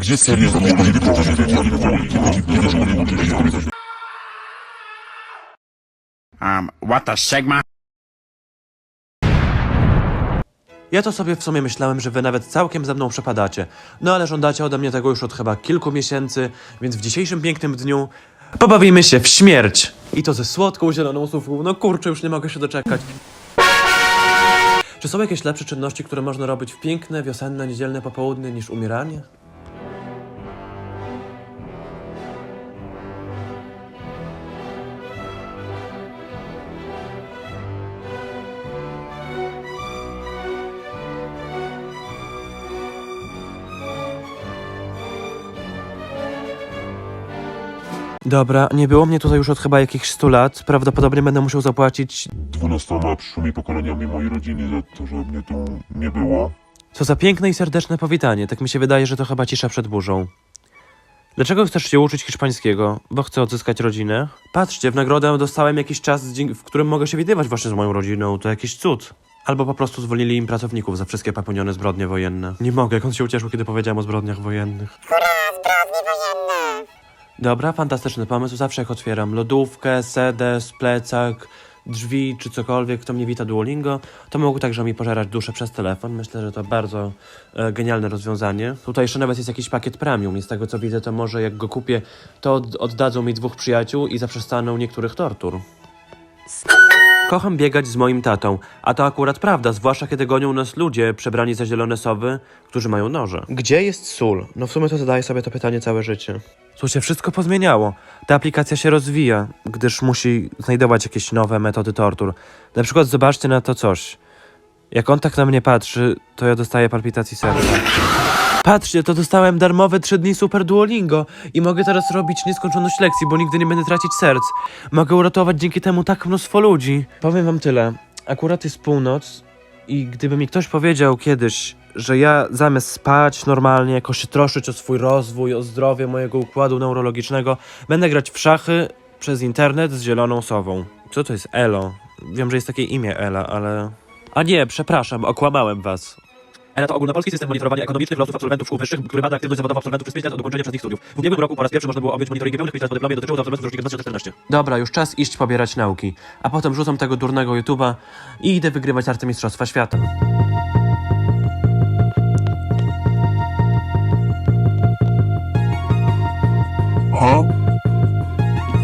gdzie serio Um, what the Sigma? Ja to sobie w sumie myślałem, że wy nawet całkiem ze mną przepadacie. No ale żądacie ode mnie tego już od chyba kilku miesięcy, więc w dzisiejszym pięknym dniu pobawimy się w śmierć. I to ze słodką zieloną słówką. No kurczę, już nie mogę się doczekać. Czy są jakieś lepsze czynności, które można robić w piękne, wiosenne, niedzielne popołudnie niż umieranie? Dobra, nie było mnie tutaj już od chyba jakichś 100 lat. Prawdopodobnie będę musiał zapłacić dwunastoma przyszłymi pokoleniami mojej rodziny za to, że mnie tu nie było. Co za piękne i serdeczne powitanie. Tak mi się wydaje, że to chyba cisza przed burzą. Dlaczego chcesz się uczyć hiszpańskiego? Bo chcę odzyskać rodzinę? Patrzcie, w nagrodę dostałem jakiś czas, w którym mogę się widywać właśnie z moją rodziną. To jakiś cud. Albo po prostu zwolnili im pracowników za wszystkie popełnione zbrodnie wojenne. Nie mogę, jak on się ucieszył, kiedy powiedziałem o zbrodniach wojennych. Dobra, fantastyczny pomysł. Zawsze jak otwieram lodówkę, sedes, plecak, drzwi czy cokolwiek, kto mnie wita Duolingo, to mogą także mi pożerać duszę przez telefon. Myślę, że to bardzo e, genialne rozwiązanie. Tutaj jeszcze nawet jest jakiś pakiet premium i z tego co widzę, to może jak go kupię, to od, oddadzą mi dwóch przyjaciół i zaprzestaną niektórych tortur. Kocham biegać z moim tatą, a to akurat prawda, zwłaszcza kiedy gonią nas ludzie przebrani za zielone sowy, którzy mają noże. Gdzie jest sól? No w sumie to zadaję sobie to pytanie całe życie. Tu się wszystko pozmieniało. Ta aplikacja się rozwija, gdyż musi znajdować jakieś nowe metody tortur. Na przykład zobaczcie na to coś. Jak on tak na mnie patrzy, to ja dostaję palpitacji serca. Patrzcie, to dostałem darmowe 3 dni Super Duolingo i mogę teraz robić nieskończoność lekcji, bo nigdy nie będę tracić serc. Mogę uratować dzięki temu tak mnóstwo ludzi. Powiem wam tyle. Akurat jest północ i gdyby mi ktoś powiedział kiedyś, że ja zamiast spać normalnie, jakoś się troszczyć o swój rozwój, o zdrowie mojego układu neurologicznego, będę grać w szachy przez internet z zieloną sową. Co to jest Elo? Wiem, że jest takie imię Ela, ale... A nie, przepraszam, okłamałem was. ELA to ogólnopolski system monitorowania ekonomicznych losów absolwentów szkół wyższych, który bada aktywność zawodową absolwentów przez 5 lat od ukończenia przez nich studiów. W ubiegłym roku po raz pierwszy można było objąć monitoringiem pełnych 5 lat po dyplomie dotyczyło to absolwentów z rocznikiem 2014. Dobra, już czas iść pobierać nauki. A potem rzucam tego durnego YouTube'a i idę wygrywać arty Mistrzostwa Świata.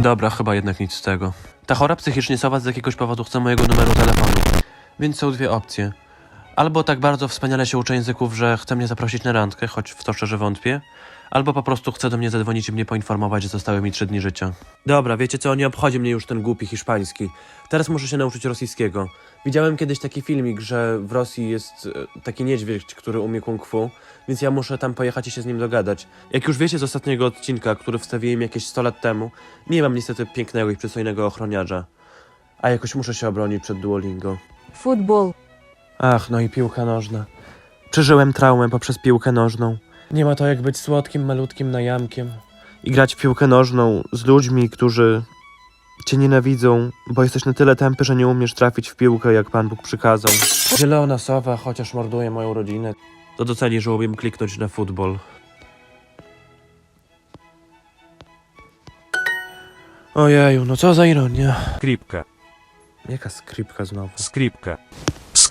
Dobra, chyba jednak nic z tego. Ta chora psychicznie sowa z jakiegoś powodu chce mojego numeru telefonu. Więc są dwie opcje. Albo tak bardzo wspaniale się uczę języków, że chce mnie zaprosić na randkę, choć w to szczerze wątpię, albo po prostu chce do mnie zadzwonić i mnie poinformować, że zostały mi trzy dni życia. Dobra, wiecie co, nie obchodzi mnie już ten głupi hiszpański. Teraz muszę się nauczyć rosyjskiego. Widziałem kiedyś taki filmik, że w Rosji jest e, taki niedźwiedź, który umie kung fu, więc ja muszę tam pojechać i się z nim dogadać. Jak już wiecie z ostatniego odcinka, który wstawiłem jakieś 100 lat temu, nie mam niestety pięknego i przystojnego ochroniarza. A jakoś muszę się obronić przed Duolingo. Football. Ach, no i piłka nożna. Przeżyłem traumę poprzez piłkę nożną. Nie ma to jak być słodkim, malutkim najamkiem. I grać w piłkę nożną z ludźmi, którzy cię nienawidzą, bo jesteś na tyle tępy, że nie umiesz trafić w piłkę, jak Pan Bóg przykazał. Zielona sowa, chociaż morduje moją rodzinę. To doceni, że umiem kliknąć na futbol. Ojeju, no co za ironia. Skripka. Jaka skripka znowu? Skripka.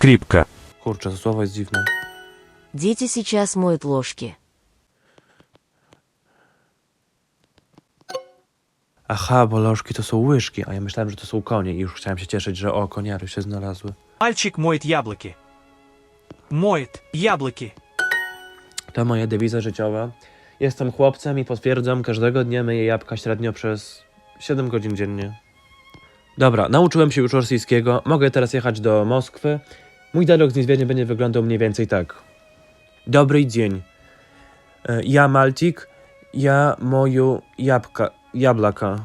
скрипка. Kurczę, to słowo jest dziwne. Дети сейчас моют ложки. Aha, bo lożki to są łyżki, a ja myślałem, że to są konie i już chciałem się cieszyć, że o, koniary się znalazły. Мальчик моет яблоки. Моет яблоки. To moja dewiza życiowa. Jestem chłopcem i potwierdzam, każdego dnia myję jabłka średnio przez 7 godzin dziennie. Dobra, nauczyłem się już rosyjskiego, mogę teraz jechać do Moskwy. Mój dialog z niedźwiedziem będzie wyglądał mniej więcej tak. Dobry dzień. E, Ja Malcik, ja moju jabłka, jablaka.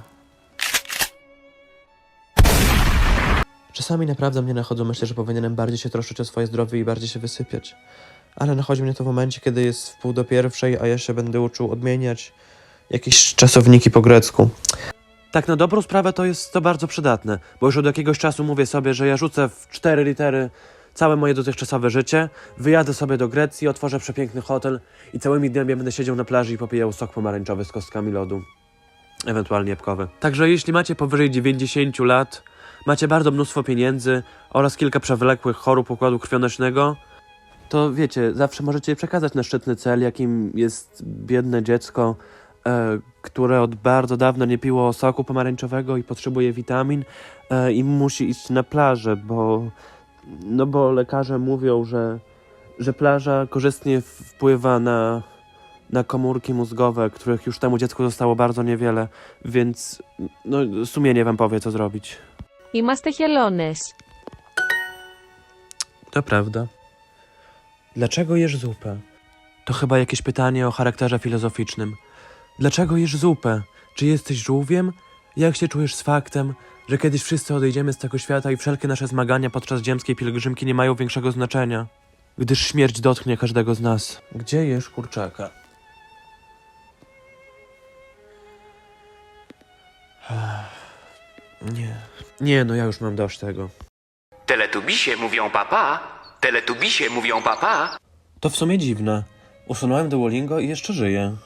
Czasami naprawdę mnie nachodzą myślę, że powinienem bardziej się troszczyć o swoje zdrowie i bardziej się wysypiać. Ale nachodzi mnie to w momencie, kiedy jest w pół do pierwszej, a ja się będę uczył odmieniać jakieś czasowniki po grecku. Tak, na dobrą sprawę to jest to bardzo przydatne, bo już od jakiegoś czasu mówię sobie, że ja rzucę w cztery litery całe moje dotychczasowe życie, wyjadę sobie do Grecji, otworzę przepiękny hotel i całymi dniami będę siedział na plaży i popijał sok pomarańczowy z kostkami lodu. Ewentualnie jabłkowy. Także jeśli macie powyżej 90 lat, macie bardzo mnóstwo pieniędzy oraz kilka przewlekłych chorób układu krwionośnego, to wiecie, zawsze możecie przekazać na szczytny cel, jakim jest biedne dziecko, e, które od bardzo dawna nie piło soku pomarańczowego i potrzebuje witamin e, i musi iść na plażę, bo, no bo lekarze mówią, że, że plaża korzystnie wpływa na, na komórki mózgowe, których już temu dziecku zostało bardzo niewiele, więc no, sumienie wam powie, co zrobić. Είμαστε χελώνες. To prawda. Dlaczego jesz zupę? To chyba jakieś pytanie o charakterze filozoficznym. Dlaczego jesz zupę? Czy jesteś żółwiem? Jak się czujesz z faktem, że kiedyś wszyscy odejdziemy z tego świata i wszelkie nasze zmagania podczas ziemskiej pielgrzymki nie mają większego znaczenia? Gdyż śmierć dotknie każdego z nas. Gdzie jesz kurczaka? Nie. Nie, no ja już mam dość tego. Teletubisie mówią papa. Teletubisie mówią papa. To w sumie dziwne. Usunąłem Duolingo i jeszcze żyję.